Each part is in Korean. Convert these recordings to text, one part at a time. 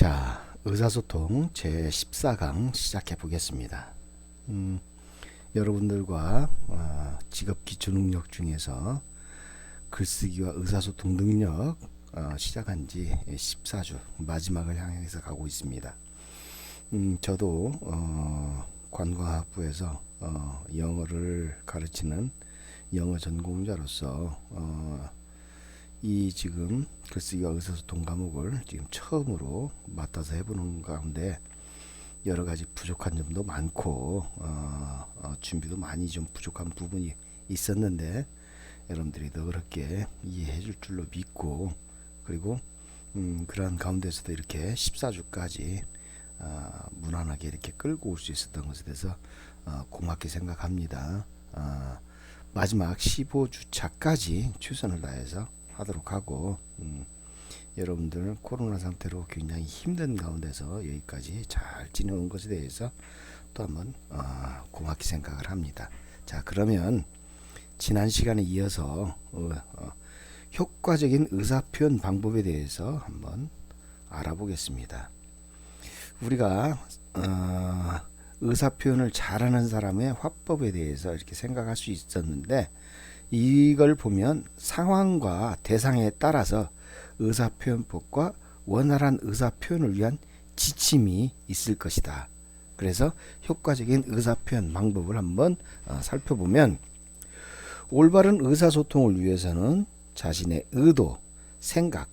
자, 의사소통 제 14강 시작해 보겠습니다. 음, 여러분들과 어, 직업 기초 능력 중에서 글쓰기와 의사소통 능력 어, 시작한 지 14주 마지막을 향해서 가고 있습니다. 음, 저도 어, 관광학부에서 어, 영어를 가르치는 영어 전공자로서 어, 이 지금 글쓰기와 의사소통 과목을 지금 처음으로 맡아서 해보는 가운데 여러 가지 부족한 점도 많고 어, 어, 준비도 많이 좀 부족한 부분이 있었는데 여러분들이 더 그렇게 이해해 줄 줄로 믿고 그리고 음, 그러한 가운데서도 이렇게 14주까지 어, 무난하게 이렇게 끌고 올 수 있었던 것에 대해서 어, 고맙게 생각합니다. 어, 마지막 15주차까지 최선을 다해서 하도록 하고 음, 여러분들 코로나 상태로 굉장히 힘든 가운데서 여기까지 잘 지내온 것에 대해서 또 한번 어, 고맙게 생각을 합니다. 자 그러면 지난 시간에 이어서 어, 어, 효과적인 의사 표현 방법에 대해서 한번 알아보겠습니다. 우리가 어, 의사 표현을 잘하는 사람의 화법에 대해서 이렇게 생각할 수 있었는데 이걸 보면 상황과 대상에 따라서 의사표현법과 원활한 의사표현을 위한 지침이 있을 것이다. 그래서 효과적인 의사표현 방법을 한번 어, 살펴보면 올바른 의사소통을 위해서는 자신의 의도, 생각,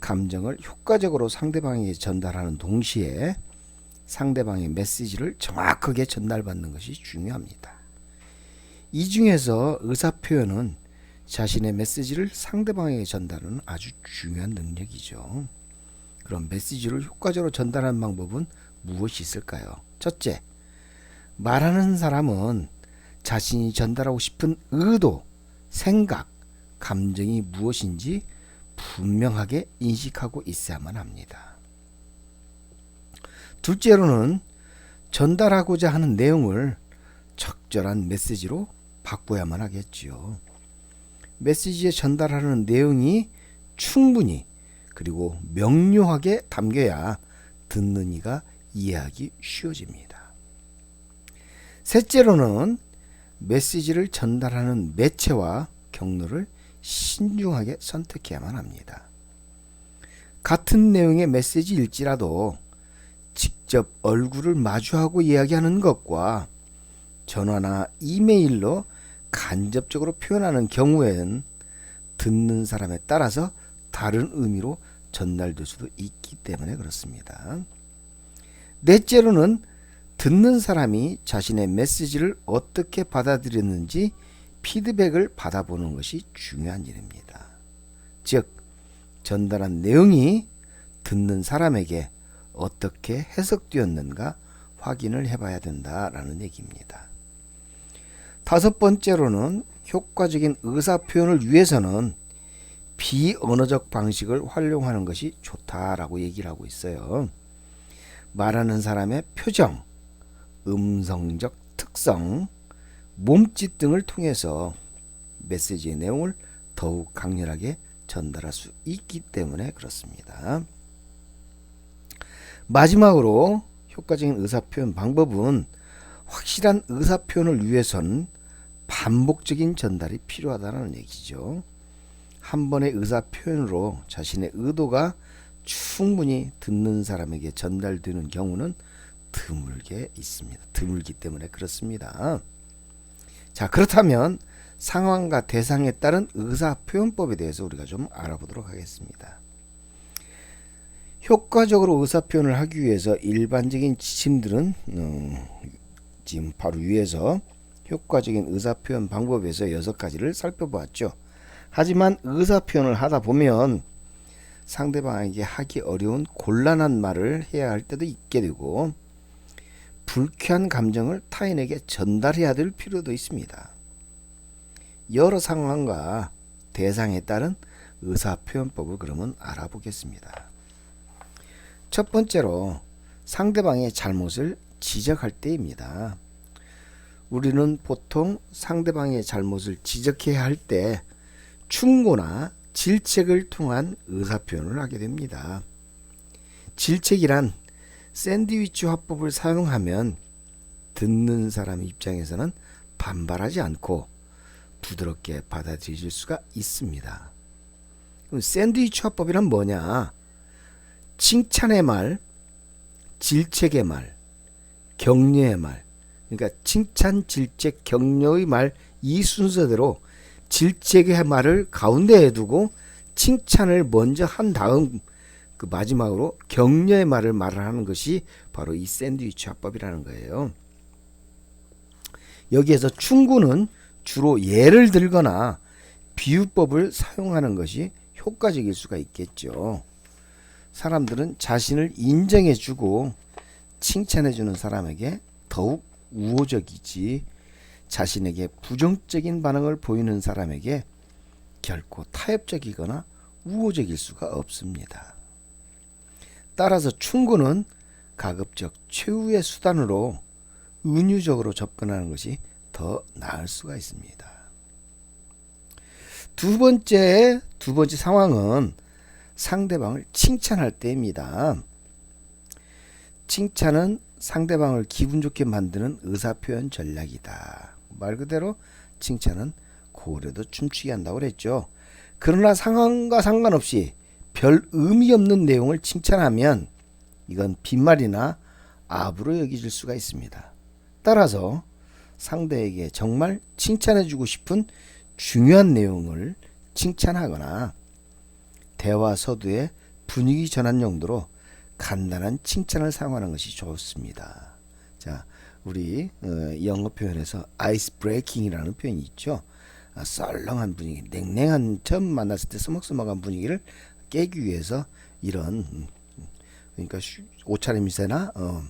감정을 효과적으로 상대방에게 전달하는 동시에 상대방의 메시지를 정확하게 전달받는 것이 중요합니다. 이 중에서 의사표현은 자신의 메시지를 상대방에게 전달하는 아주 중요한 능력이죠. 그럼 메시지를 효과적으로 전달하는 방법은 무엇이 있을까요? 첫째, 말하는 사람은 자신이 전달하고 싶은 의도, 생각, 감정이 무엇인지 분명하게 인식하고 있어야만 합니다. 둘째로는 전달하고자 하는 내용을 적절한 메시지로 바꿔야만 하겠지요. 메시지에 전달하는 내용이 충분히 그리고 명료하게 담겨야 듣는 이가 이해하기 쉬워집니다. 셋째로는 메시지를 전달하는 매체와 경로를 신중하게 선택해야만 합니다. 같은 내용의 메시지일지라도 직접 얼굴을 마주하고 이야기하는 것과 전화나 이메일로 간접적으로 표현하는 경우에는 듣는 사람에 따라서 다른 의미로 전달될 수도 있기 때문에 그렇습니다. 넷째로는 듣는 사람이 자신의 메시지를 어떻게 받아들였는지 피드백을 받아보는 것이 중요한 일입니다. 즉, 전달한 내용이 듣는 사람에게 어떻게 해석되었는가 확인을 해봐야 된다라는 얘기입니다. 다섯 번째로는 효과적인 의사 표현을 위해서는 비언어적 방식을 활용하는 것이 좋다라고 얘기를 하고 있어요. 말하는 사람의 표정, 음성적 특성, 몸짓 등을 통해서 메시지의 내용을 더욱 강렬하게 전달할 수 있기 때문에 그렇습니다. 마지막으로 효과적인 의사표현 방법은 확실한 의사표현을 위해서는 반복적인 전달이 필요하다는 얘기죠. 한 번의 의사 표현으로 자신의 의도가 충분히 듣는 사람에게 전달되는 경우는 드물게 있습니다. 드물기 때문에 그렇습니다. 자, 그렇다면 상황과 대상에 따른 의사 표현법에 대해서 우리가 좀 알아보도록 하겠습니다. 효과적으로 의사 표현을 하기 위해서 일반적인 지침들은 음, 지금 바로 위에서 효과적인 의사표현 방법에서 여섯 가지를 살펴보았죠. 하지만 의사표현을 하다 보면 상대방에게 하기 어려운 곤란한 말을 해야 할 때도 있게 되고 불쾌한 감정을 타인에게 전달해야 될 필요도 있습니다. 여러 상황과 대상에 따른 의사표현법을 그러면 알아보겠습니다. 첫 번째로 상대방의 잘못을 지적할 때입니다. 우리는 보통 상대방의 잘못을 지적해야 할 때 충고나 질책을 통한 의사표현을 하게 됩니다. 질책이란 샌드위치 화법을 사용하면 듣는 사람 입장에서는 반발하지 않고 부드럽게 받아들일 수가 있습니다. 그럼 샌드위치 화법이란 뭐냐? 칭찬의 말, 질책의 말, 격려의 말. 그러니까 칭찬, 질책, 격려의 말 이 순서대로 질책의 말을 가운데에 두고 칭찬을 먼저 한 다음 그 마지막으로 격려의 말을 말을 하는 것이 바로 이 샌드위치 화법이라는 거예요. 여기에서 충고는 주로 예를 들거나 비유법을 사용하는 것이 효과적일 수가 있겠죠. 사람들은 자신을 인정해주고 칭찬해주는 사람에게 더욱 우호적이지 자신에게 부정적인 반응을 보이는 사람에게 결코 타협적이거나 우호적일 수가 없습니다. 따라서 충고는 가급적 최후의 수단으로 은유적으로 접근하는 것이 더 나을 수가 있습니다. 두 번째 두 번째 상황은 상대방을 칭찬할 때입니다. 칭찬은 상대방을 기분 좋게 만드는 의사표현 전략이다. 말 그대로 칭찬은 고래도 춤추게 한다고 그랬죠. 그러나 상황과 상관없이 별 의미 없는 내용을 칭찬하면 이건 빈말이나 아부로 여겨질 수가 있습니다. 따라서 상대에게 정말 칭찬해주고 싶은 중요한 내용을 칭찬하거나 대화 서두에 분위기 전환 용도로 간단한 칭찬을 사용하는 것이 좋습니다. 자, 우리 어, 영어 표현에서 아이스 브레이킹이라는 표현이 있죠. 아, 썰렁한 분위기, 냉랭한 처음 만났을 때 서먹서먹한 분위기를 깨기 위해서 이런 음, 그러니까 옷차림새나 어,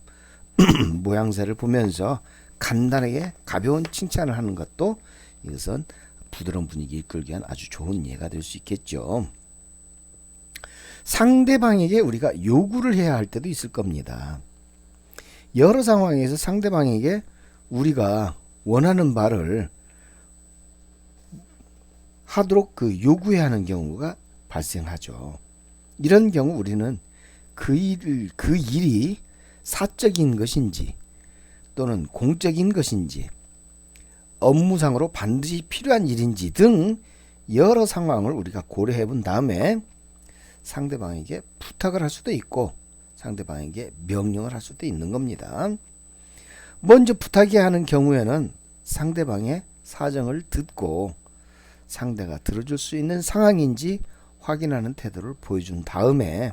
모양새를 보면서 간단하게 가벼운 칭찬을 하는 것도 이것은 부드러운 분위기 이끌기 위한 아주 좋은 예가 될 수 있겠죠. 상대방에게 우리가 요구를 해야 할 때도 있을 겁니다. 여러 상황에서 상대방에게 우리가 원하는 말을 하도록 그 요구해야 하는 경우가 발생하죠. 이런 경우 우리는 그 일, 그 일이 사적인 것인지 또는 공적인 것인지 업무상으로 반드시 필요한 일인지 등 여러 상황을 우리가 고려해 본 다음에 상대방에게 부탁을 할 수도 있고 상대방에게 명령을 할 수도 있는 겁니다. 먼저 부탁이 하는 경우에는 상대방의 사정을 듣고 상대가 들어줄 수 있는 상황인지 확인하는 태도를 보여준 다음에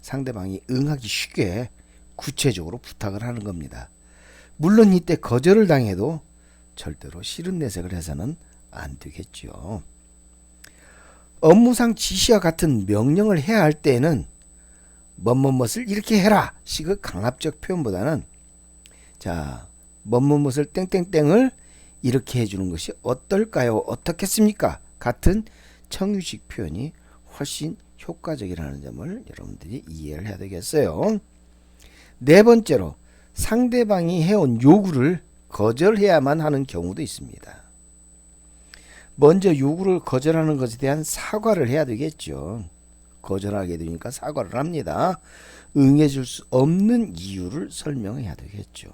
상대방이 응하기 쉽게 구체적으로 부탁을 하는 겁니다. 물론 이때 거절을 당해도 절대로 싫은 내색을 해서는 안 되겠죠. 업무상 지시와 같은 명령을 해야 할 때에는 뭐뭐뭇을 이렇게 해라 식의 강압적 표현보다는 자 뭐뭐뭇을 땡땡땡을 이렇게 해주는 것이 어떨까요? 어떻겠습니까? 같은 청유식 표현이 훨씬 효과적이라는 점을 여러분들이 이해를 해야 되겠어요. 네 번째로 상대방이 해온 요구를 거절해야만 하는 경우도 있습니다. 먼저 요구를 거절하는 것에 대한 사과를 해야 되겠죠. 거절하게 되니까 사과를 합니다. 응해줄 수 없는 이유를 설명해야 되겠죠.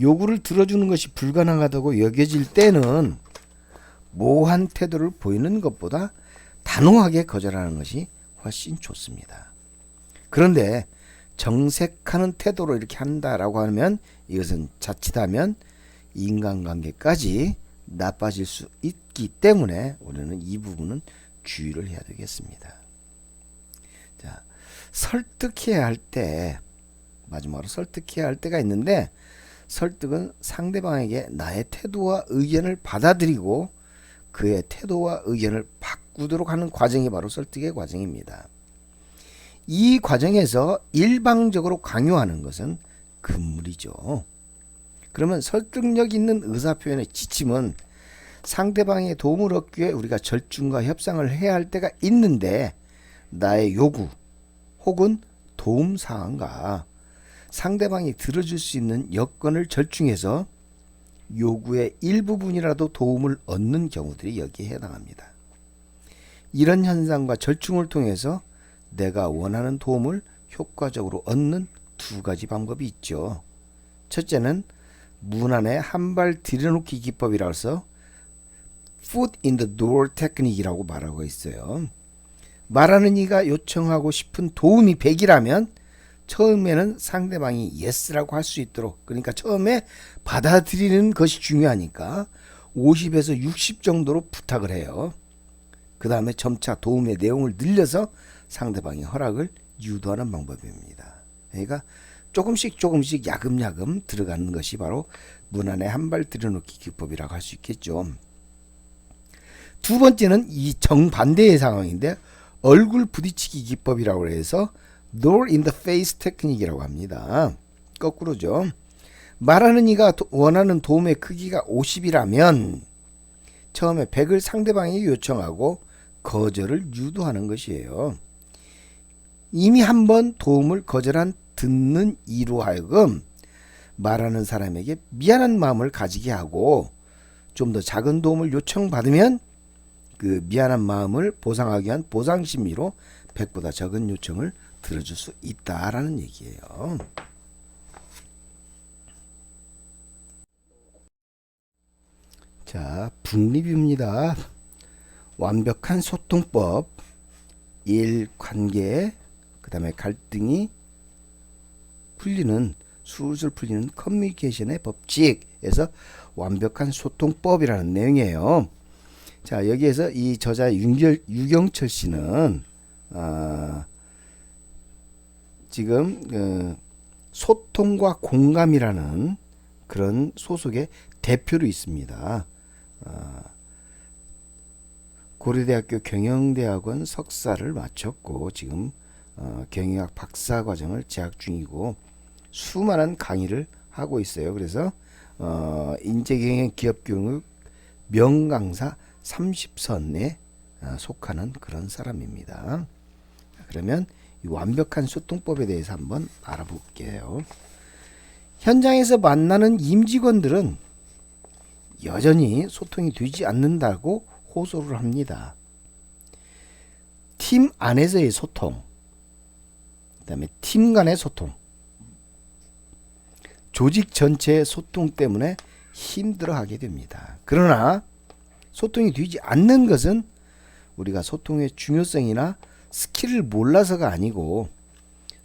요구를 들어주는 것이 불가능하다고 여겨질 때는 모호한 태도를 보이는 것보다 단호하게 거절하는 것이 훨씬 좋습니다. 그런데 정색하는 태도로 이렇게 한다라고 하면 이것은 자칫하면 인간관계까지 나빠질 수 있기 때문에 우리는 이 부분은 주의를 해야 되겠습니다. 자, 설득해야 할 때, 마지막으로 설득해야 할 때가 있는데, 설득은 상대방에게 나의 태도와 의견을 받아들이고 그의 태도와 의견을 바꾸도록 하는 과정이 바로 설득의 과정입니다. 이 과정에서 일방적으로 강요하는 것은 금물이죠. 그러면 설득력 있는 의사표현의 지침은 상대방의 도움을 얻기 위해 우리가 절충과 협상을 해야 할 때가 있는데 나의 요구 혹은 도움 사항과 상대방이 들어줄 수 있는 여건을 절충해서 요구의 일부분이라도 도움을 얻는 경우들이 여기에 해당합니다. 이런 현상과 절충을 통해서 내가 원하는 도움을 효과적으로 얻는 두 가지 방법이 있죠. 첫째는 문 안에 한 발 들여놓기 기법이라고 해서 foot in the door 테크닉이라고 말하고 있어요. 말하는 이가 요청하고 싶은 도움이 100이라면 처음에는 상대방이 yes라고 할 수 있도록 그러니까 처음에 받아들이는 것이 중요하니까 50에서 60 정도로 부탁을 해요. 그 다음에 점차 도움의 내용을 늘려서 상대방의 허락을 유도하는 방법입니다. 그러니까 조금씩 조금씩 야금야금 들어가는 것이 바로 문 안에 한 발 들여놓기 기법이라고 할 수 있겠죠. 두 번째는 이 정반대의 상황인데 얼굴 부딪히기 기법이라고 해서 door in the face 테크닉이라고 합니다. 거꾸로죠. 말하는 이가 도- 원하는 도움의 크기가 50이라면 처음에 100을 상대방에게 요청하고 거절을 유도하는 것이에요. 이미 한 번 도움을 거절한 듣는 이로 하여금 말하는 사람에게 미안한 마음을 가지게 하고 좀 더 작은 도움을 요청받으면 그 미안한 마음을 보상하기 위한 보상 심리로 100보다 적은 요청을 들어줄 수 있다라는 얘기예요. 자, 분립입니다. 완벽한 소통법, 일 관계, 그 다음에 갈등이 풀리는 술술 풀리는 커뮤니케이션의 법칙에서 완벽한 소통법이라는 내용이에요. 자 여기에서 이 저자 윤결, 유경철 씨는 아, 지금 그 소통과 공감이라는 그런 소속의 대표로 있습니다. 아, 고려대학교 경영대학원 석사를 마쳤고 지금 어, 경영학 박사 과정을 재학 중이고 수많은 강의를 하고 있어요. 그래서 어, 인재경영 기업교육 명강사 30선에 어, 속하는 그런 사람입니다. 그러면 이 완벽한 소통법에 대해서 한번 알아볼게요. 현장에서 만나는 임직원들은 여전히 소통이 되지 않는다고 호소를 합니다. 팀 안에서의 소통, 그 다음에 팀 간의 소통, 조직 전체의 소통 때문에 힘들어하게 됩니다. 그러나 소통이 되지 않는 것은 우리가 소통의 중요성이나 스킬을 몰라서가 아니고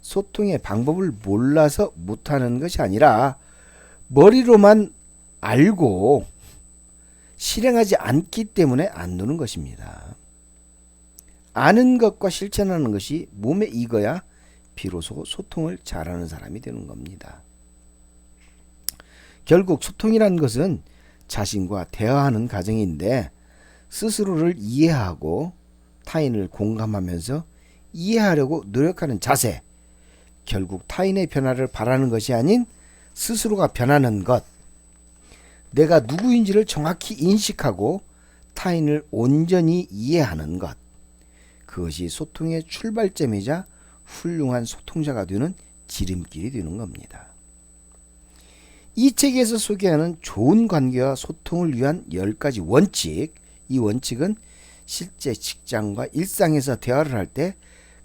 소통의 방법을 몰라서 못하는 것이 아니라 머리로만 알고 실행하지 않기 때문에 안 되는 것입니다. 아는 것과 실천하는 것이 몸에 익어야 비로소 소통을 잘하는 사람이 되는 겁니다. 결국 소통이란 것은 자신과 대화하는 과정인데 스스로를 이해하고 타인을 공감하면서 이해하려고 노력하는 자세, 결국 타인의 변화를 바라는 것이 아닌 스스로가 변하는 것, 내가 누구인지를 정확히 인식하고 타인을 온전히 이해하는 것, 그것이 소통의 출발점이자 훌륭한 소통자가 되는 지름길이 되는 겁니다. 이 책에서 소개하는 좋은 관계와 소통을 위한 10가지 원칙, 이 원칙은 실제 직장과 일상에서 대화를 할 때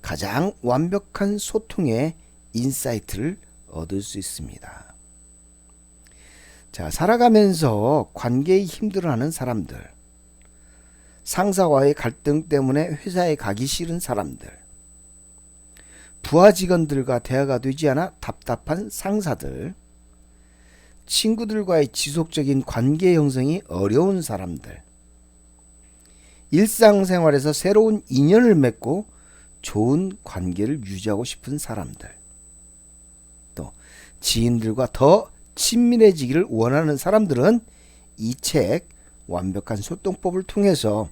가장 완벽한 소통의 인사이트를 얻을 수 있습니다. 자, 살아가면서 관계에 힘들어하는 사람들, 상사와의 갈등 때문에 회사에 가기 싫은 사람들, 부하 직원들과 대화가 되지 않아 답답한 상사들, 친구들과의 지속적인 관계 형성이 어려운 사람들, 일상생활에서 새로운 인연을 맺고 좋은 관계를 유지하고 싶은 사람들, 또 지인들과 더 친밀해지기를 원하는 사람들은 이 책 완벽한 소통법을 통해서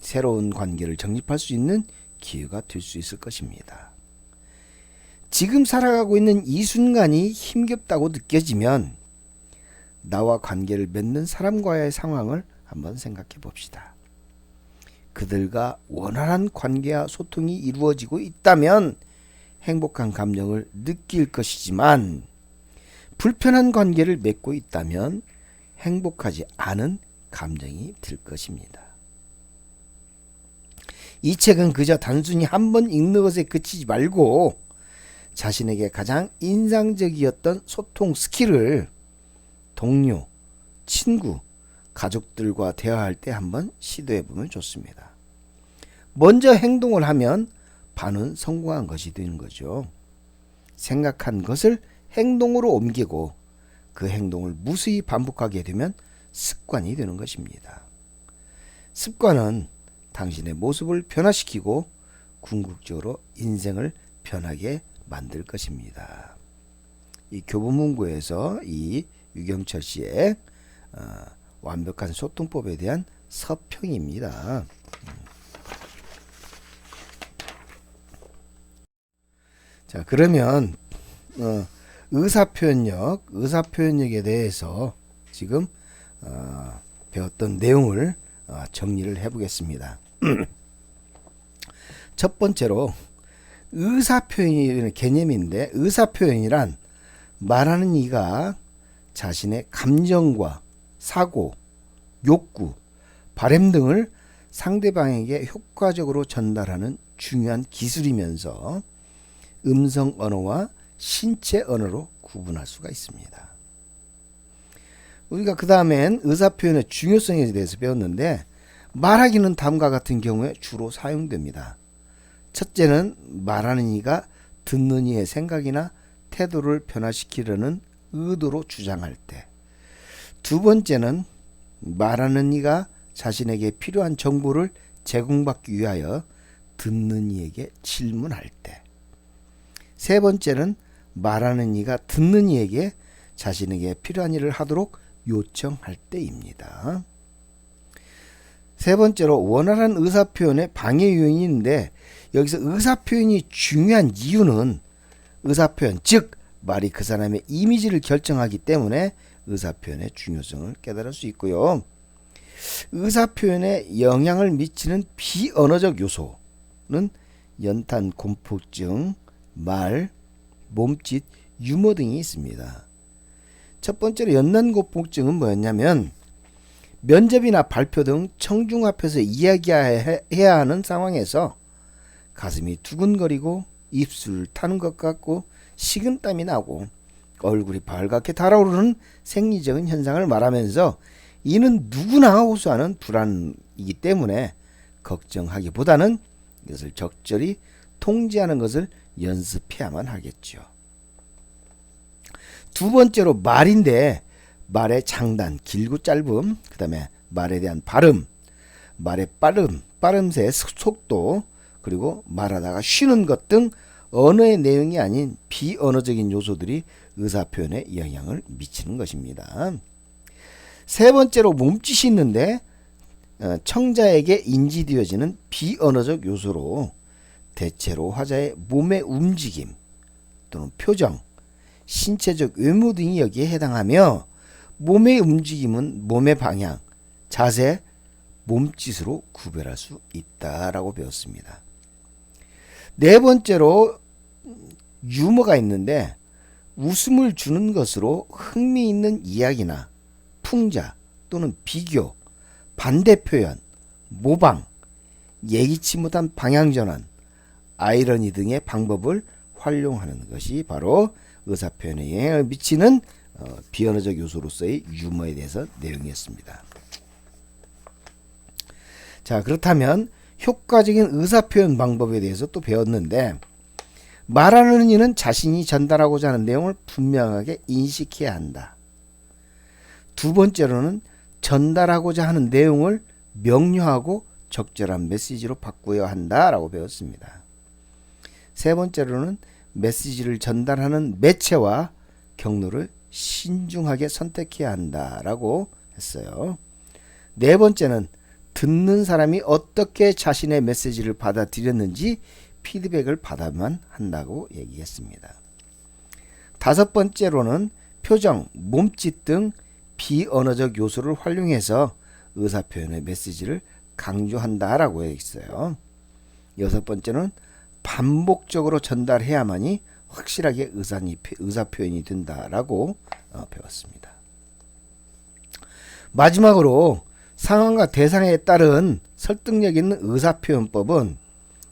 새로운 관계를 정립할 수 있는 기회가 될 수 있을 것입니다. 지금 살아가고 있는 이 순간이 힘겹다고 느껴지면 나와 관계를 맺는 사람과의 상황을 한번 생각해 봅시다. 그들과 원활한 관계와 소통이 이루어지고 있다면 행복한 감정을 느낄 것이지만 불편한 관계를 맺고 있다면 행복하지 않은 감정이 들 것입니다. 이 책은 그저 단순히 한 번 읽는 것에 그치지 말고 자신에게 가장 인상적이었던 소통 스킬을 동료, 친구, 가족들과 대화할 때 한번 시도해 보면 좋습니다. 먼저 행동을 하면 반은 성공한 것이 되는 거죠. 생각한 것을 행동으로 옮기고 그 행동을 무수히 반복하게 되면 습관이 되는 것입니다. 습관은 당신의 모습을 변화시키고 궁극적으로 인생을 변하게 만들 것입니다. 이 교보문고에서 이 유경철 씨의 어, 완벽한 소통법에 대한 서평입니다. 자 그러면 어, 의사표현력, 의사표현력에 대해서 지금 어, 배웠던 내용을 어, 정리를 해보겠습니다. 첫 번째로 의사표현이라는 개념인데 의사표현이란 말하는 이가 자신의 감정과 사고, 욕구, 바램 등을 상대방에게 효과적으로 전달하는 중요한 기술이면서 음성 언어와 신체 언어로 구분할 수가 있습니다. 우리가 그 다음엔 의사 표현의 중요성에 대해서 배웠는데 말하기는 다음과 같은 경우에 주로 사용됩니다. 첫째는 말하는 이가 듣는 이의 생각이나 태도를 변화시키려는 의도로 주장할 때. 두 번째는 말하는 이가 자신에게 필요한 정보를 제공받기 위하여 듣는 이에게 질문할 때. 세 번째는 말하는 이가 듣는 이에게 자신에게 필요한 일을 하도록 요청할 때입니다. 세 번째로 원활한 의사표현의 방해 요인인데 여기서 의사표현이 중요한 이유는 의사표현 즉 말이 그 사람의 이미지를 결정하기 때문에 의사표현의 중요성을 깨달을 수 있고요. 의사표현에 영향을 미치는 비언어적 요소는 연탄 공포증, 말, 몸짓, 유머 등이 있습니다. 첫 번째로 연난고폭증은 뭐였냐면 면접이나 발표 등 청중 앞에서 이야기해야 하는 상황에서 가슴이 두근거리고 입술 타는 것 같고 식은땀이 나고 얼굴이 발갛게 달아오르는 생리적인 현상을 말하면서 이는 누구나 호소하는 불안이기 때문에 걱정하기보다는 이것을 적절히 통제하는 것을 연습해야만 하겠죠. 두 번째로 말인데 말의 장단, 길고 짧음, 그 다음에 말에 대한 발음, 말의 빠름, 빠름새, 속도, 그리고 말하다가 쉬는 것 등 언어의 내용이 아닌 비언어적인 요소들이 의사표현에 영향을 미치는 것입니다. 세 번째로 몸짓이 있는데 어, 청자에게 인지되어지는 비언어적 요소로 대체로 화자의 몸의 움직임 또는 표정, 신체적 외모 등이 여기에 해당하며 몸의 움직임은 몸의 방향, 자세, 몸짓으로 구별할 수 있다라고 배웠습니다. 네 번째로 유머가 있는데 웃음을 주는 것으로 흥미있는 이야기나 풍자 또는 비교, 반대 표현, 모방, 예기치 못한 방향 전환, 아이러니 등의 방법을 활용하는 것이 바로 의사 표현에 영향을 미치는 어, 비언어적 요소로서의 유머에 대해서 내용이었습니다. 자 그렇다면 효과적인 의사 표현 방법에 대해서 또 배웠는데 말하는 이는 자신이 전달하고자 하는 내용을 분명하게 인식해야 한다. 두 번째로는 전달하고자 하는 내용을 명료하고 적절한 메시지로 바꾸어야 한다라고 배웠습니다. 세 번째로는 메시지를 전달하는 매체와 경로를 신중하게 선택해야 한다라고 했어요. 네 번째는 듣는 사람이 어떻게 자신의 메시지를 받아들였는지 피드백을 받아만 한다고 얘기했습니다. 다섯 번째로는 표정, 몸짓 등 비언어적 요소를 활용해서 의사표현의 메시지를 강조한다라고 했어요. 여섯 번째는 반복적으로 전달해야만이 확실하게 의사니, 의사 표현이 된다라고 어, 배웠습니다. 마지막으로 상황과 대상에 따른 설득력 있는 의사표현법은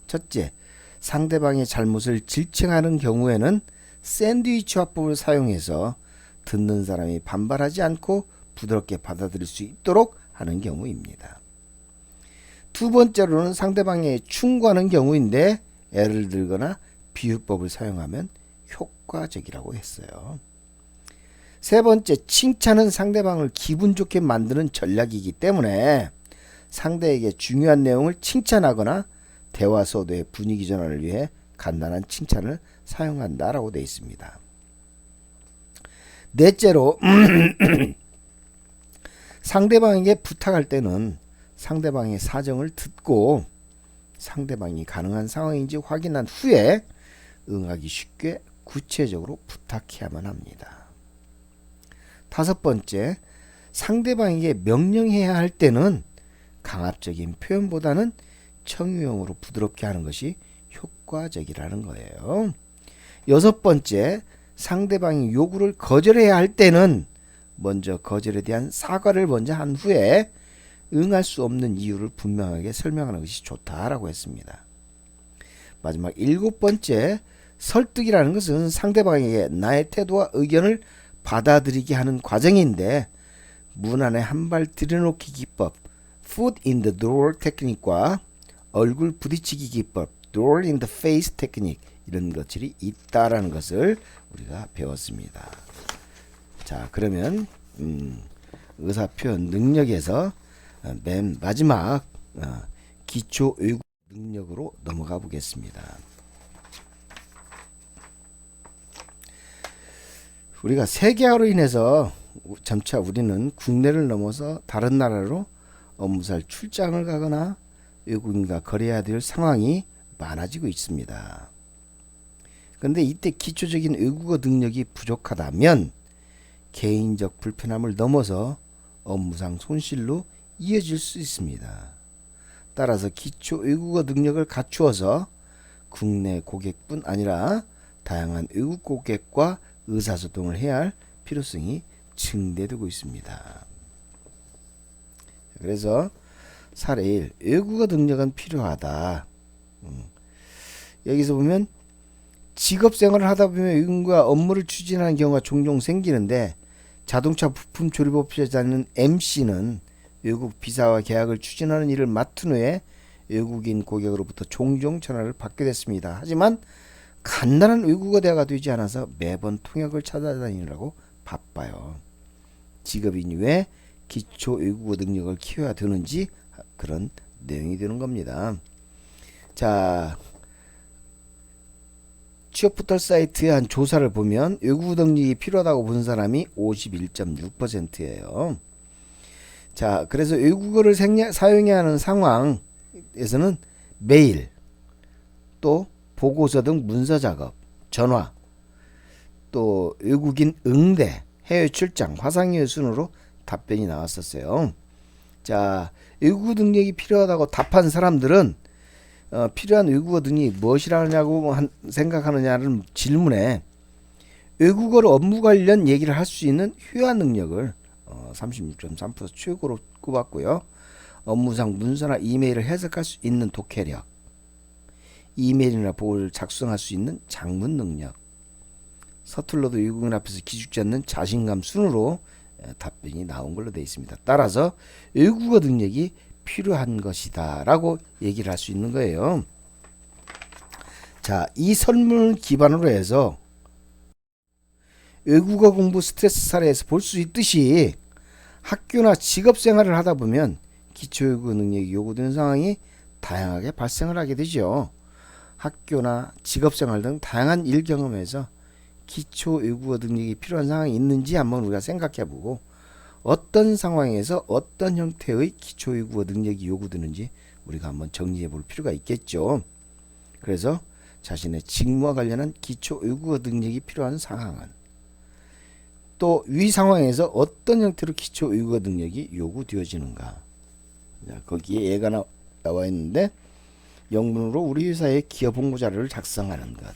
첫째, 상대방의 잘못을 질책하는 경우에는 샌드위치 화법을 사용해서 듣는 사람이 반발하지 않고 부드럽게 받아들일 수 있도록 하는 경우입니다. 두 번째로는 상대방에 충고하는 경우인데 예를 들거나 비유법을 사용하면 효과적이라고 했어요. 세 번째, 칭찬은 상대방을 기분 좋게 만드는 전략이기 때문에 상대에게 중요한 내용을 칭찬하거나 대화 소도의 분위기 전환을 위해 간단한 칭찬을 사용한다라고 되어 있습니다. 넷째로 상대방에게 부탁할 때는 상대방의 사정을 듣고 상대방이 가능한 상황인지 확인한 후에 응하기 쉽게 구체적으로 부탁해야만 합니다. 다섯 번째, 상대방에게 명령해야 할 때는 강압적인 표현보다는 청유형으로 부드럽게 하는 것이 효과적이라는 거예요. 여섯 번째, 상대방이 요구를 거절해야 할 때는 먼저 거절에 대한 사과를 먼저 한 후에 응할 수 없는 이유를 분명하게 설명하는 것이 좋다라고 했습니다. 마지막 일곱 번째, 설득이라는 것은 상대방에게 나의 태도와 의견을 받아들이게 하는 과정인데 문 안에 한 발 들여놓기 기법, foot in the door 테크닉과 얼굴 부딪히기 기법, door in the face 테크닉 이런 것들이 있다라는 것을 우리가 배웠습니다. 자, 그러면 음, 의사 표현 능력에서 어, 맨 마지막 어, 기초 외국 능력으로 넘어가 보겠습니다. 우리가 세계화로 인해서 점차 우리는 국내를 넘어서 다른 나라로 업무살 출장을 가거나 외국인과 거래해야 될 상황이 많아지고 있습니다. 그런데 이때 기초적인 외국어 능력이 부족하다면 개인적 불편함을 넘어서 업무상 손실로 이어질 수 있습니다. 따라서 기초 외국어 능력을 갖추어서 국내 고객뿐 아니라 다양한 외국 고객과 의사소통을 해야 할 필요성이 증대되고 있습니다. 그래서 사례 1 외국어 능력은 필요하다. 음. 여기서 보면 직업 생활을 하다 보면 외국인과 업무를 추진하는 경우가 종종 생기는데 자동차 부품 조립업체자는 MC는 외국 비자와 계약을 추진하는 일을 맡은 후에 외국인 고객으로부터 종종 전화를 받게 됐습니다. 하지만 간단한 외국어 대화가 되지 않아서 매번 통역을 찾아다니느라고 바빠요. 직업인이 왜 기초 외국어 능력을 키워야 되는지 그런 내용이 되는 겁니다. 자, 취업 포털 사이트의 한 조사를 보면 외국어 능력이 필요하다고 본 사람이 51.6%예요. 자, 그래서 외국어를 생략, 사용해야 하는 상황에서는 메일 또 보고서 등 문서 작업, 전화, 또 외국인 응대, 해외 출장, 화상의 순으로 답변이 나왔었어요. 자, 외국어 능력이 필요하다고 답한 사람들은 어, 필요한 외국어 능력이 무엇이라냐고 한, 생각하느냐는 질문에 외국어로 업무 관련 얘기를 할 수 있는 휴화 능력을 어, 36.3% 최고로 꼽았고요. 업무상 문서나 이메일을 해석할 수 있는 독해력, 이메일이나 보고를 작성할 수 있는 장문 능력, 서툴러도 외국인 앞에서 기죽지 않는 자신감 순으로 답변이 나온 걸로 되어 있습니다. 따라서 외국어 능력이 필요한 것이다 라고 얘기를 할 수 있는 거예요. 자, 이 설문을 기반으로 해서 외국어 공부 스트레스 사례에서 볼 수 있듯이 학교나 직업 생활을 하다 보면 기초 외국어 능력이 요구되는 상황이 다양하게 발생을 하게 되죠. 학교나 직업 생활 등 다양한 일 경험에서 기초 외국어 능력이 필요한 상황이 있는지 한번 우리가 생각해 보고 어떤 상황에서 어떤 형태의 기초 외국어 능력이 요구되는지 우리가 한번 정리해 볼 필요가 있겠죠. 그래서 자신의 직무와 관련한 기초 외국어 능력이 필요한 상황은 또 위 상황에서 어떤 형태로 기초 외국어 능력이 요구되어지는가 거기에 예가 나, 나와 있는데 영문으로 우리 회사의 기업 홍보 자료를 작성하는 것,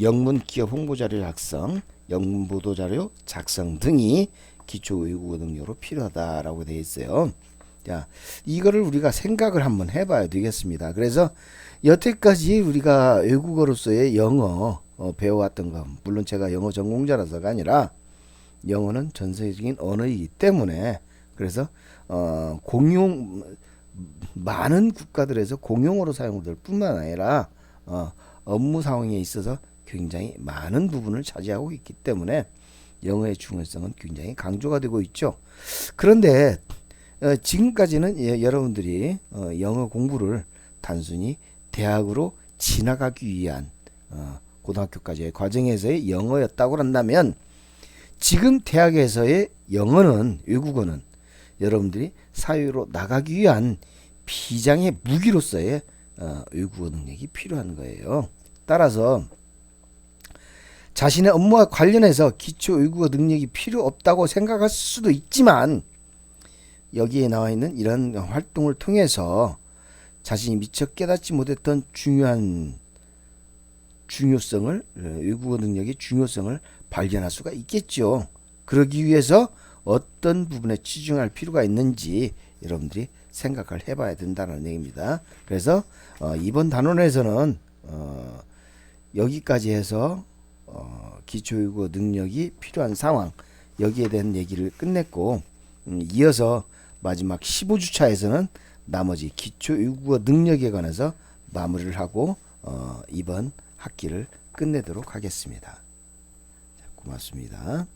영문 기업 홍보 자료 작성, 영문 보도 자료 작성 등이 기초 외국어 능력으로 필요하다라고 되어 있어요. 자, 이거를 우리가 생각을 한번 해봐야 되겠습니다. 그래서 여태까지 우리가 외국어로서의 영어 어, 배워왔던 거, 물론 제가 영어 전공자라서가 아니라 영어는 전 세계적인 언어이기 때문에 그래서 어, 공용 많은 국가들에서 공용어로 사용될 뿐만 아니라 어, 업무 상황에 있어서 굉장히 많은 부분을 차지하고 있기 때문에 영어의 중요성은 굉장히 강조가 되고 있죠. 그런데 어, 지금까지는 예, 여러분들이 어, 영어 공부를 단순히 대학으로 지나가기 위한 어, 고등학교까지의 과정에서의 영어였다고 한다면 지금 대학에서의 영어는 외국어는 여러분들이 사회로 나가기 위한 비장의 무기로서의 어, 외국어 능력이 필요한 거예요. 따라서 자신의 업무와 관련해서 기초 외국어 능력이 필요 없다고 생각할 수도 있지만 여기에 나와 있는 이런 활동을 통해서 자신이 미처 깨닫지 못했던 중요한 중요성을 어, 외국어 능력의 중요성을 발견할 수가 있겠죠. 그러기 위해서 어떤 부분에 치중할 필요가 있는지 여러분들이 생각을 해봐야 된다는 얘기입니다. 그래서 어, 이번 단원에서는 어, 여기까지 해서 어, 기초외국어 능력이 필요한 상황 여기에 대한 얘기를 끝냈고 음, 이어서 마지막 15주차에서는 나머지 기초외국어 능력에 관해서 마무리를 하고 어, 이번 학기를 끝내도록 하겠습니다. 자, 고맙습니다.